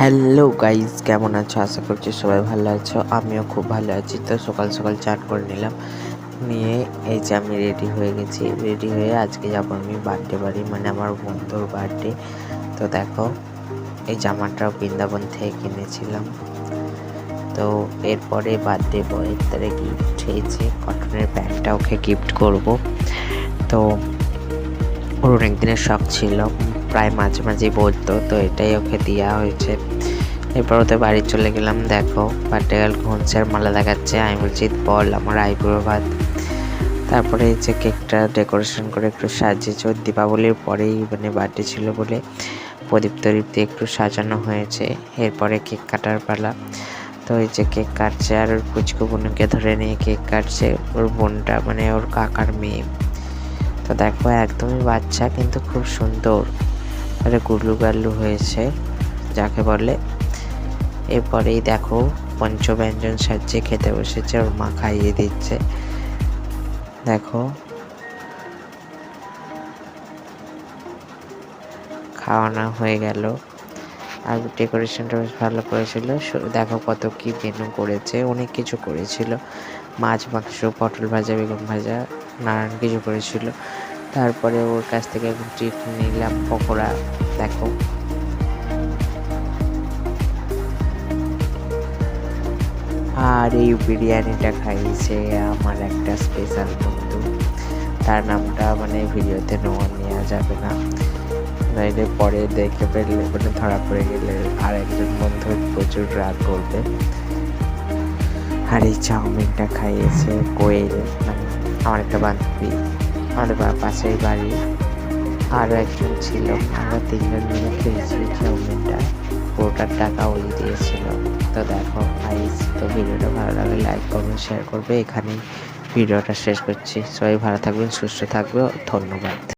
Hello guys কেমন আছো? আশা করছি সবাই ভালো আছো। আমিও খুব ভালো আছি। তো সকাল সকাল চান করে নিলাম। নিয়ে এই যে আমি রেডি হয়ে গেছি। রেডি হয়ে আজকে যাব আমি বার্থডে বাড়ি মানে আমার বন্ধুর বার্থডে তো দেখো, এই জামাটাও বৃন্দাবন থেকে কিনেছিলাম। তো এরপরে বার্থডে বয়ের তারা গিফট হয়েছে। কটনের প্যান্টটা ওকে গিফট করব। তো ওর অনেক দিনের শখ ছিল। প্রায় মাঝে মাঝেই বলতো, তো এটাই ওকে দেওয়া হয়েছে। এরপর ওদের বাড়ি চলে গেলাম, দেখো গার্ল ঘুমছে মালা দেখাচ্ছে আমি বলছি, বল আমার আইবুড়ো ভাত। তারপরে এই যে কেকটা ডেকোরেশন করে একটু সাজিয়েছে দীপাবলির পরেই মানে বার্থডে ছিল বলে প্রদীপ তদীপ দিয়ে একটু সাজানো হয়েছে। এরপরে কেক কাটার পালা। তো এই যে কেক কাটছে আর ওর পুচকু বোনকে ধরে নিয়ে কেক কাটছে। ওর বোনটা মানে ওর কাকার মেয়ে। তো দেখো, একদমই বাচ্চা, কিন্তু খুব সুন্দর। আরে গুল্লু গাল্লু হয়েছে, যাকে বলে। এরপরেই দেখো, পঞ্চব্যঞ্জন সাজিয়ে খেতে বসেছে, ওর মা খাইয়ে দিচ্ছে। দেখো। খাওয়ানো হয়ে গেল। আর ডেকোরেশনটা বেশ ভালো করেছিল। দেখো কত কি মেনু করেছে। অনেক কিছু করেছিল। মাছ মাংস, পটল ভাজা, বেগুন ভাজা, নানান কিছু করেছিল। তারপরে ওর কাছ থেকে এখন ট্রিট নিলাম পকোড়া, দেখো। আর এই বিরিয়ানিটা খাইয়েছে আমার একটা স্পেশাল বন্ধু। তার নামটা মানে ভিডিওতে নেওয়া নেওয়া যাবে না। নাইলে পরে দেখে ফেললে মানে ধরা পড়ে গেলে আর একজন বন্ধু প্রচুর রাগ করবে। আর এই চাউমিনটা খাইয়েছে কোয়েল মানে আমার একটা বান্ধবী, আমাদের পাশের বাড়ি আরও একজন ছিল। আমরা তিনজন মিলে খেয়েছি চাউমিনটা। পুরোটার টাকা ওই দিয়েছিল। তো দেখো আইস তো ভিডিওটা ভালো লাগলে লাইক করবে শেয়ার করবে। এখানেই ভিডিওটা শেষ করছি। সবাই ভালো থাকবেন, সুস্থ থাকবে ধন্যবাদ।